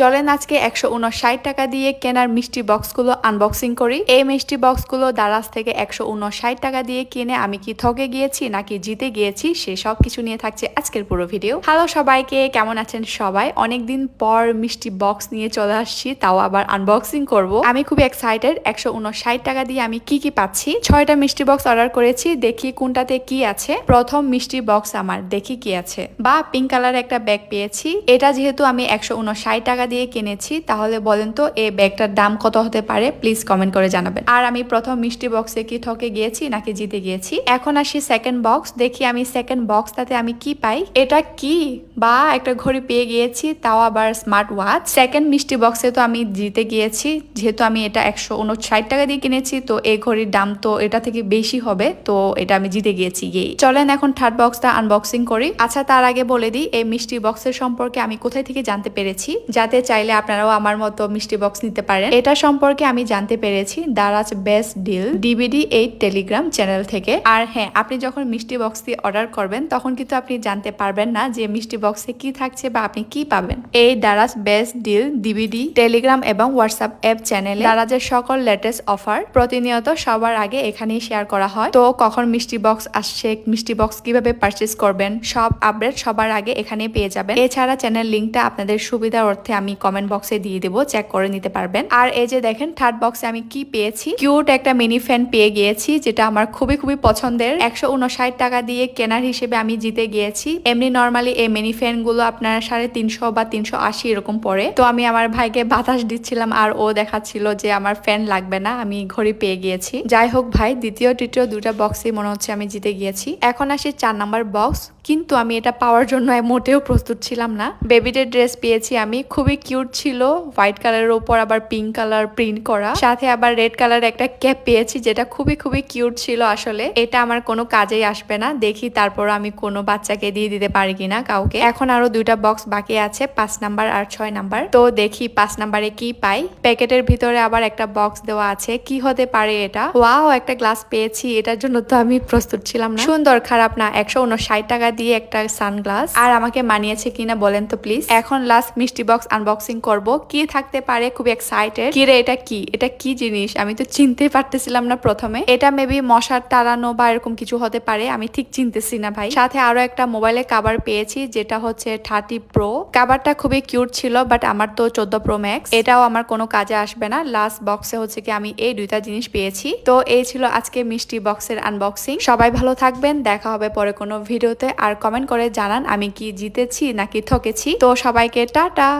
চলেন আজকে একশো উনষাট টাকা দিয়ে কেনার মিষ্টি বক্সগুলো আনবক্সিং করি। এই মিষ্টি বক্সগুলো দারাজ থেকে একশো উনষাট টাকা দিয়ে কিনে আমি কি ঠকে গিয়েছি নাকি জিতে গিয়েছি, সে সব কিছু নিয়ে থাকছে আজকের পুরো ভিডিও হ্যালো সবাইকে, কেমন আছেন সবাই? অনেকদিন পর মিষ্টি বক্স নিয়ে চলে আসছি, তাও আবার আনবক্সিং করব। আমি খুব এক্সাইটেড একশো উনষাট টাকা দিয়ে আমি কি কি পাচ্ছি? ছয়টা মিষ্টি বক্স অর্ডার করেছি, দেখি কোনটাতে কি আছে। প্রথম মিষ্টি বক্স আমার, দেখি কি আছে। বা পিঙ্ক কালারের একটা ব্যাগ পেয়েছি। এটা যেহেতু আমি একশো উনষাট টাকা দিয়ে কিনেছি, তাহলে বলেন তো এই ব্যাগটার দাম কত হতে পারে? প্লিজ কমেন্ট করে জানাবেন। আর আমি প্রথম মিষ্টি বক্সে কি ঠকে গিয়েছি নাকি জিতে গিয়েছি? এখন আসি সেকেন্ড বক্স দেখি আমি সেকেন্ড বক্সটাতে আমি কি পাই? এটা কি? বা একটা ঘড়ি পেয়ে গিয়েছি, তাও আবার স্মার্ট ওয়াচ সেকেন্ড মিষ্টি বক্সে তো আমি জিতে গিয়েছি, যেহেতু আমি এটা একশো উনষাট টাকা দিয়ে কিনেছি, তো এই ঘড়ির দাম তো এটা থেকে বেশি হবে, তো এটা আমি জিতে গিয়েছি গিয়ে চলেন এখন থার্ড বক্সটা আনবক্সিং করি। আচ্ছা তার আগে বলে দিই, এই মিষ্টি বক্সের সম্পর্কে আমি কোথায় থেকে জানতে পেরেছি? যাতে চাইলে আপনারাও আমার মতো মিষ্টি বক্স নিতে পারেন। এটা সম্পর্কে আমি জানতে পেরেছি Daraz best deal DBD eight telegram channel থেকে। আর হ্যাঁ আপনি যখন মিষ্টি বক্স দিয়ে অর্ডার করবেন, তখন কিন্তু আপনি জানতে পারবেন না যে মিষ্টি বক্সে কি থাকছে বা আপনি কি পাবেন। এই Daraz best deal DBD telegram এবং হোয়াটসঅ্যাপ অ্যাপ চ্যানেলে দারাজের সকল লেটেস্ট অফার প্রতিনিয়ত সবার আগে এখানেই শেয়ার করা হয়। তো কখন মিষ্টি বক্স আসছে, মিষ্টি বক্স কীভাবে পারচেস করবেন, সব আপডেট সবার আগে এখানে পেয়ে যাবেন। এছাড়া চ্যানেল লিঙ্কটা আপনাদের সুবিধার অর্থে আমি কমেন্ট বক্সে দিয়ে দেবো চেক করে নিতে পারবেন। আর এই যে দেখেন থার্ড বক্সে আমি কি পেয়েছি? কিউট একটা মিনি ফ্যান পেয়ে গিয়েছি, যেটা আমার খুবই খুবই পছন্দের। একশো উনষাট টাকা দিয়ে কেনার হিসেবে আমি জিতে গিয়েছি। এমনি নর্মালি এই মিনি ফ্যানগুলো আপনার সাড়ে তিনশো বা তিনশো আশি এরকম পরে তো আমি আমার ভাইকে বাতাস দিচ্ছিলাম, আর ও দেখাচ্ছিল যে আমার ফ্যান লাগবে না, আমি ঘড়ি পেয়ে গিয়েছি। যাই হোক ভাই, দ্বিতীয়, তৃতীয় দুটা বক্সই মনে হচ্ছে আমি জিতে গিয়েছি। এখন আসি চার নাম্বার বক্স কিন্তু আমি এটা পাওয়ার জন্য মোটেও প্রস্তুত ছিলাম না। বেবিদের ড্রেস পেয়েছি আমি। খুবই কিউট ছিল। হোয়াইট কালারের উপর আবার পিঙ্ক কালার প্রিন্ট করা। সাথে আবার রেড কালার একটা ক্যাপ পেয়েছি যেটা খুবই খুবই কিউট ছিল আসলে। এটা আমার কোনো কাজেই আসবে না। দেখি তারপর আমি কোনো বাচ্চাকে দিয়ে দিতে পারি কিনা কাউকে। এখন আরও দুইটা বক্স বাকি আছে, পাঁচ নাম্বার আর ছয় নাম্বার। তো দেখি পাঁচ নাম্বারে কি পাই। প্যাকেটের ভিতরে আবার একটা বক্স দেওয়া আছে। কি হতে পারে এটা? ওয়াও, একটা গ্লাস পেয়েছি। এটার জন্য তো আমি প্রস্তুত ছিলাম না। সুন্দর, খারাপ না। একশো উনষাট টাকা দিয়ে একটা সানগ্লাস। আর আমাকে মানিয়েছে কিনা বলেন তো প্লিজ এখন লাস্ট মিষ্টি বক্স আনবক্সিং করব। কি থাকতে পারে খুব এক্সাইটেড কি রে এটা কি? এটা কি জিনিস? আমি তো চিনতে পারতেছিলাম না প্রথমে। এটা মেবি মশার তাড়ানো বা এরকম কিছু হতে পারে, আমি ঠিক চিনতেছি না ভাই। সাথে আরও একটা মোবাইলে কাভার পেয়েছি, যেটা হচ্ছে থার্টি প্রো কাবারটা খুবই কিউট ছিল বাট আমার তো চোদ্দ প্রো ম্যাক্স এটাও আমার কোনো কাজে আসবে না। লাস্ট বক্সে হচ্ছে কি আমি এই দুইটা জিনিস পেয়েছি। তো এই ছিল আজকে মিষ্টি বক্সের আনবক্সিং সবাই ভালো থাকবেন। দেখা হবে পরে কোনো ভিডিওতে আর কমেন্ট করে জানান আমি কি জিতেছি নাকি ঠকেছি। তো সবাইকে টাটা।